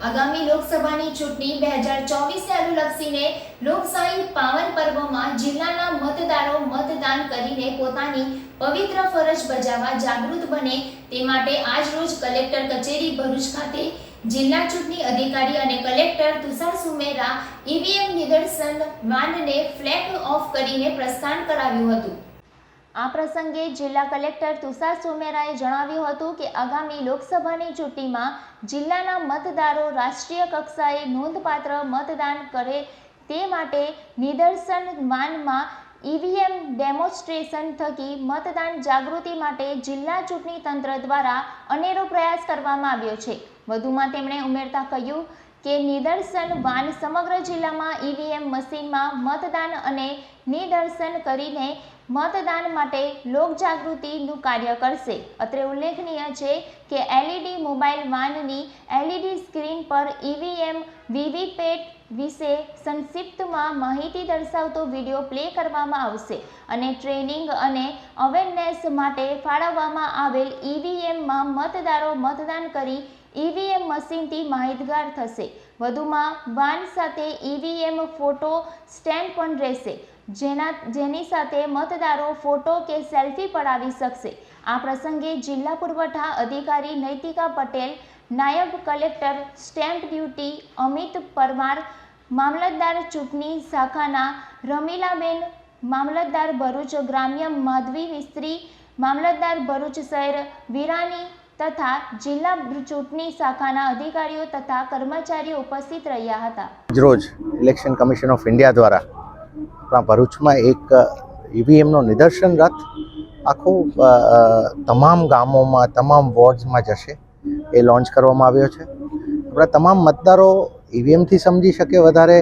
આગામી લોકસભાની ચૂંટણી બે હજાર ચોવીસને અનુલક્ષીને લોકશાહી પાવન પર્વમાં જિલ્લાના મતદારો મતદાન કરીને પોતાની પવિત્ર ફરજ બજાવવા જાગૃત બને તે માટે આજરોજ કલેક્ટર કચેરી ભરૂચ ખાતે જિલ્લા ચૂંટણી અધિકારી અને કલેક્ટર તુષાર સુમેરા ઈવીએમ નિદર્શન વાનને ફ્લેગ ઓફ કરીને પ્રસ્થાન કરાવ્યું હતું. આ પ્રસંગે જિલ્લા કલેક્ટર તુષાર સુમેરાએ જણાવ્યું હતું કે આગામી લોકસભાની ચૂંટણીમાં જિલ્લાના મતદારો રાષ્ટ્રીય કક્ષાએ નોંધપાત્ર મતદાન કરે તે માટે નિદર્શન માનમાં ઈવીએમ ડેમોન્સ્ટ્રેશન થકી મતદાન જાગૃતિ માટે જિલ્લા ચૂંટણી તંત્ર દ્વારા અનેરો પ્રયાસ કરવામાં આવ્યો છે. વધુમાં તેમણે ઉમેરતા કહ્યું કે નિદર્શન વાન સમગ્ર જિલ્લામાં ઈવીએમ મશીનમાં મતદાન અને નિદર્શન કરીને મતદાન માટે લોકજાગૃતિનું કાર્ય કરશે. અત્રે ઉલ્લેખનીય છે કે એલઈડી મોબાઈલ વાનની એલઈડી સ્ક્રીન પર ઈવીએમ વીવીપેટ વિશે સંક્ષિપ્તમાં માહિતી દર્શાવતો વીડિયો પ્લે કરવામાં આવશે અને ટ્રેનિંગ અને અવેરનેસ માટે ફાળવવામાં આવેલ ઈવીએમમાં મતદારો મતદાન કરી ઈવીએમ મશીનથી માહિતગાર થશે. વધુમાં, વાન સાથે ઈવીએમ ફોટો સ્ટેન્ડ પણ રહેશે, જેના, જેની સાથે મતદારો ફોટો કે સેલ્ફી પડાવી શકશે. આ પ્રસંગે જિલ્લા પુરવઠા અધિકારી નૈતિકા પટેલ, નાયબ collector, stamp duty Amit Parmar, મામલતદાર ચૂંટણી શાખાના રમીલાબેન, મામલતદાર ભરૂચ ગ્રામ્ય માધવી મિસ્ત્રી, મામલતદાર ભરૂચ શહેર વિરાની તથા જિલ્લા ચૂંટણી શાખાના અધિકારીઓ તથા કર્મચારીઓ ઉપસ્થિત રહ્યા હતા. રોજ ઇલેક્શન કમિશન ઓફ ઇન્ડિયા દ્વારા આપણા ભરૂચમાં એક ઈવીએમનો નિદર્શન રથ આખું તમામ ગામોમાં, તમામ વોર્ડ્સમાં જશે. એ લોન્ચ કરવામાં આવ્યો છે. આપણા તમામ મતદારો ઈવીએમથી સમજી શકે, વધારે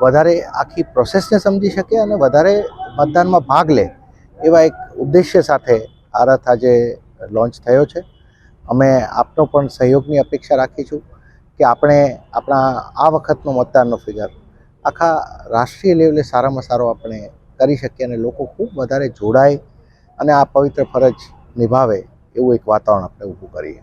વધારે આખી પ્રોસેસને સમજી શકે અને વધારે મતદાનમાં ભાગ લે એવા એક ઉદ્દેશ્ય સાથે આ રથ આજે લોન્ચ થયો છે. અમે આપનો પણ સહયોગની અપેક્ષા રાખીશું કે આપણે આપણા આ વખતનો મતદારનો ફિગર આખા રાષ્ટ્રીય લેવલે સારામાં સારો આપણે કરી શકીએ અને લોકો ખૂબ વધારે જોડાય અને આ પવિત્ર ફરજ નિભાવે એવું એક વાતાવરણ આપણે ઊભું કરીએ.